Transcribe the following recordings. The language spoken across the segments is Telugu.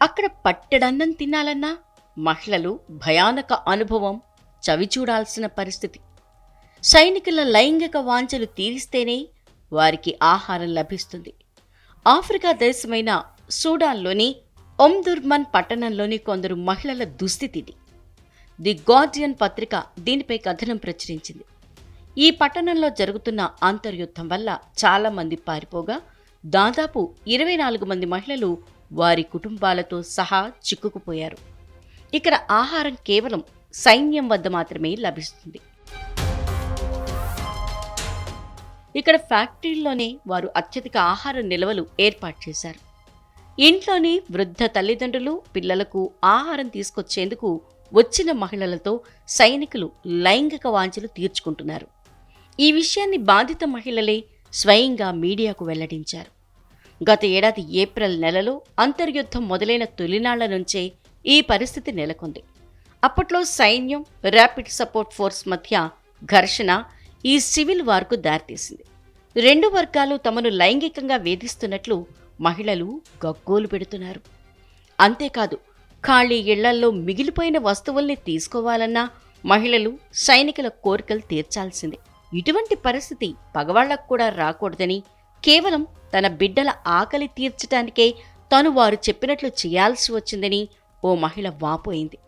అక్కడ పట్టెడన్నం తినాలన్నా మహిళలు భయానక అనుభవం చవిచూడాల్సిన పరిస్థితి. సైనికుల లైంగిక వాంఛలు తీరిస్తేనే వారికి ఆహారం లభిస్తుంది. ఆఫ్రికా దేశమైన సూడాన్లోని ఒమ్దుర్మన్ పట్టణంలోని కొందరు మహిళల దుస్థితిది ది గార్డియన్ పత్రిక దీనిపై కథనం ప్రచురించింది. ఈ పట్టణంలో జరుగుతున్న అంతర్యుద్ధం వల్ల చాలామంది పారిపోగా దాదాపు ఇరవై నాలుగు మంది మహిళలు వారి కుటుంబాలతో సహా చిక్కుకుపోయారు. ఇక్కడ ఆహారం కేవలం సైన్యం వద్ద మాత్రమే లభిస్తుంది. ఇక్కడ ఫ్యాక్టరీల్లోనే వారు అత్యధిక ఆహార నిల్వలు ఏర్పాటు చేశారు. ఇంట్లోని వృద్ధ తల్లిదండ్రులు పిల్లలకు ఆహారం తీసుకొచ్చేందుకు వచ్చిన మహిళలతో సైనికులు లైంగిక వాంఛలు తీర్చుకుంటున్నారు. ఈ విషయాన్ని బాధిత మహిళలే స్వయంగా మీడియాకు వెల్లడించారు. గత ఏడాది ఏప్రిల్ నెలలో అంతర్యుద్ధం మొదలైన తొలినాళ్ళ నుంచే ఈ పరిస్థితి నెలకొంది. అప్పట్లో సైన్యం ర్యాపిడ్ సపోర్ట్ ఫోర్స్ మధ్య ఘర్షణ ఈ సివిల్ వార్కు దారితీసింది. రెండు వర్గాలు తమను లైంగికంగా వేధిస్తున్నట్లు మహిళలు గగ్గోలు పెడుతున్నారు. అంతేకాదు ఖాళీ ఇళ్ళల్లో మిగిలిపోయిన వస్తువుల్ని తీసుకోవాలన్నా మహిళలు సైనికుల కోరికలు తీర్చాల్సిందే. ఇటువంటి పరిస్థితి పగవాళ్ళకు కూడా రాకూడదని కేవలం తన బిడ్డల ఆకలి తీర్చటానికే తను వారు చెప్పినట్లు చేయాల్సి వచ్చిందని ఓ మహిళ వాపోయింది.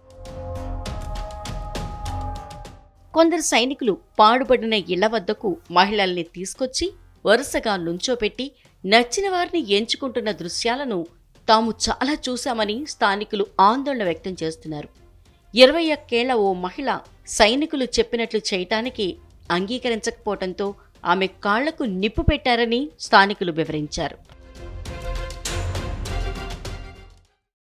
కొందరు సైనికులు పాడుబడిన ఇళ్ళ వద్దకు మహిళల్ని తీసుకొచ్చి వరుసగా నుంచోపెట్టి నచ్చిన వారిని ఎంచుకుంటున్న దృశ్యాలను తాము చాలా చూశామని స్థానికులు ఆందోళన వ్యక్తం చేస్తున్నారు. ఇరవై ఒక్కేళ్ళ ఓ మహిళ సైనికులు చెప్పినట్లు చేయటానికి అంగీకరించకపోవడంతో ఆమె కాళ్ళకు నిప్పు పెట్టారని స్థానికులు వివరించారు.